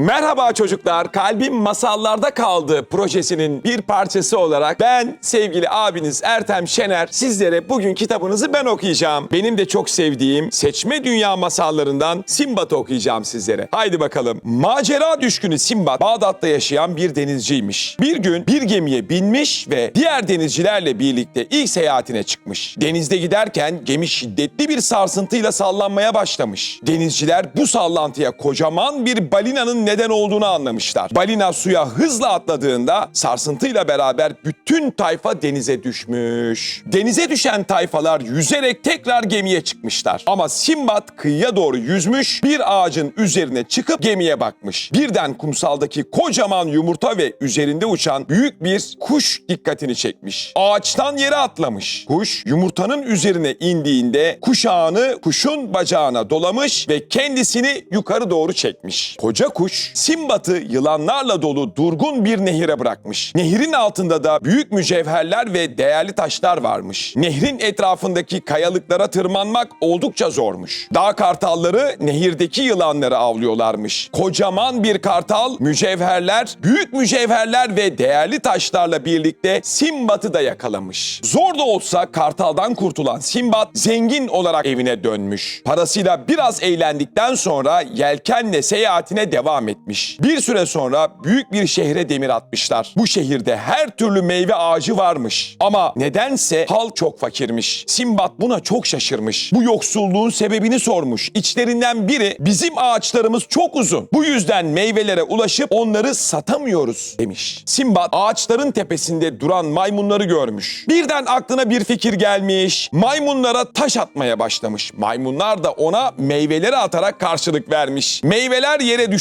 Merhaba çocuklar, Kalbim Masallarda Kaldı projesinin bir parçası olarak ben sevgili abiniz Ertem Şener sizlere bugün kitabınızı ben okuyacağım. Benim de çok sevdiğim Seçme Dünya masallarından Simbat'ı okuyacağım sizlere. Haydi bakalım. Macera düşkünü Simbat Bağdat'ta yaşayan bir denizciymiş. Bir gün bir gemiye binmiş ve diğer denizcilerle birlikte ilk seyahatine çıkmış. Denizde giderken gemi şiddetli bir sarsıntıyla sallanmaya başlamış. Denizciler bu sallantıya kocaman bir balinanın neden olduğunu anlamışlar. Balina suya hızla atladığında sarsıntıyla beraber bütün tayfa denize düşmüş. Denize düşen tayfalar yüzerek tekrar gemiye çıkmışlar. Ama Simbat kıyıya doğru yüzmüş, bir ağacın üzerine çıkıp gemiye bakmış. Birden kumsaldaki kocaman yumurta ve üzerinde uçan büyük bir kuş dikkatini çekmiş. Ağaçtan yere atlamış. Kuş yumurtanın üzerine indiğinde kuşağını kuşun bacağına dolamış ve kendisini yukarı doğru çekmiş. Koca kuş Simbat'ı yılanlarla dolu durgun bir nehire bırakmış. Nehirin altında da büyük mücevherler ve değerli taşlar varmış. Nehrin etrafındaki kayalıklara tırmanmak oldukça zormuş. Dağ kartalları nehirdeki yılanları avlıyorlarmış. Kocaman bir kartal mücevherler, büyük mücevherler ve değerli taşlarla birlikte Simbat'ı da yakalamış. Zor da olsa kartaldan kurtulan Simbat zengin olarak evine dönmüş. Parasıyla biraz eğlendikten sonra yelkenle seyahatine devam etmiş. Bir süre sonra büyük bir şehre demir atmışlar. Bu şehirde her türlü meyve ağacı varmış. Ama nedense halk çok fakirmiş. Simbat buna çok şaşırmış. Bu yoksulluğun sebebini sormuş. İçlerinden biri bizim ağaçlarımız çok uzun. Bu yüzden meyvelere ulaşıp onları satamıyoruz demiş. Simbat ağaçların tepesinde duran maymunları görmüş. Birden aklına bir fikir gelmiş. Maymunlara taş atmaya başlamış. Maymunlar da ona meyveleri atarak karşılık vermiş. Meyveler yere düş